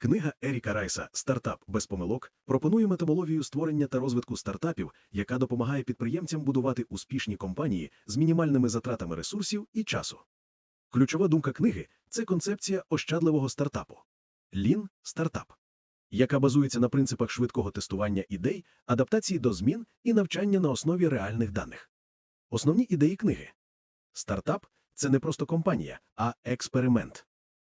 Книга Еріка Райса Стартап без помилок пропонує методологію створення та розвитку стартапів, яка допомагає підприємцям будувати успішні компанії з мінімальними затратами ресурсів і часу. Ключова думка книги це концепція ощадливого стартапу Lean стартап, яка базується на принципах швидкого тестування ідей, адаптації до змін і навчання на основі реальних даних. Основні ідеї книги стартап це не просто компанія, а експеримент.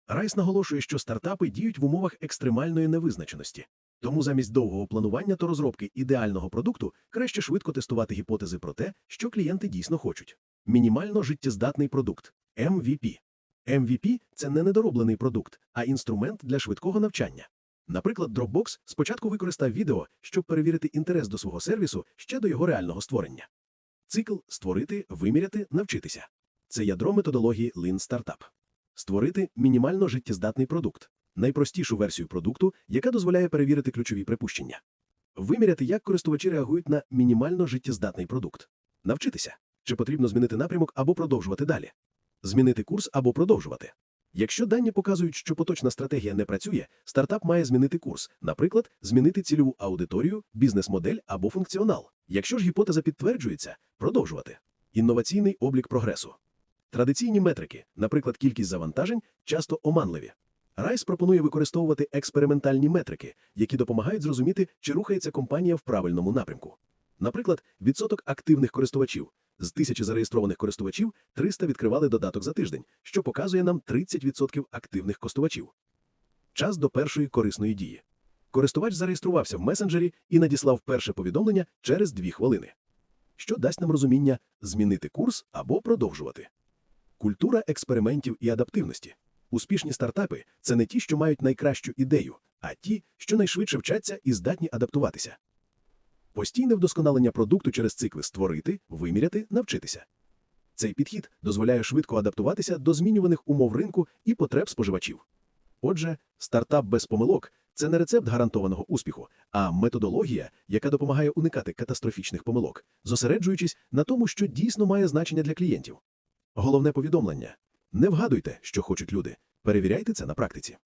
Райс наголошує, що стартапи діють в умовах екстремальної невизначеності. Тому замість довгого планування та розробки ідеального продукту краще швидко тестувати гіпотези про те, що клієнти дійсно хочуть. Мінімально життєздатний продукт MVP. MVP – це не недороблений продукт, а інструмент для швидкого навчання. Наприклад, Dropbox спочатку використав відео, щоб перевірити інтерес до свого сервісу ще до його реального створення. Цикл створити, виміряти, навчитися. Це ядро методології Lean Startup. Створити мінімально життєздатний продукт, найпростішу версію продукту, яка дозволяє перевірити ключові припущення. Виміряти, як користувачі реагують на мінімально життєздатний продукт. Навчитися, чи потрібно змінити напрямок або продовжувати далі. Змінити курс або продовжувати. Якщо дані показують, що поточна стратегія не працює, стартап має змінити курс, наприклад, змінити цільову аудиторію, бізнес-модель або функціонал. Якщо ж гіпотеза підтверджується, продовжувати. Інноваційний облік прогресу. Традиційні метрики, наприклад, кількість завантажень, часто оманливі. Райс пропонує використовувати експериментальні метрики, які допомагають зрозуміти, чи рухається компанія в правильному напрямку. Наприклад, відсоток активних користувачів. З тисячі зареєстрованих користувачів 300 відкривали додаток за тиждень, що показує нам 30% активних користувачів. Час до першої корисної дії. Користувач зареєструвався в месенджері і надіслав перше повідомлення через 2 хвилини, що дасть нам розуміння змінити курс або продовжувати. Культура експериментів і адаптивності. Успішні стартапи це не ті, що мають найкращу ідею, а ті, що найшвидше вчаться і здатні адаптуватися. Постійне вдосконалення продукту через цикли створити, виміряти, навчитися. Цей підхід дозволяє швидко адаптуватися до змінюваних умов ринку і потреб споживачів. Отже, стартап без помилок це не рецепт гарантованого успіху, а методологія, яка допомагає уникати катастрофічних помилок, зосереджуючись на тому, що дійсно має значення для клієнтів. Головне повідомлення: не вгадуйте, що хочуть люди, перевіряйте це на практиці.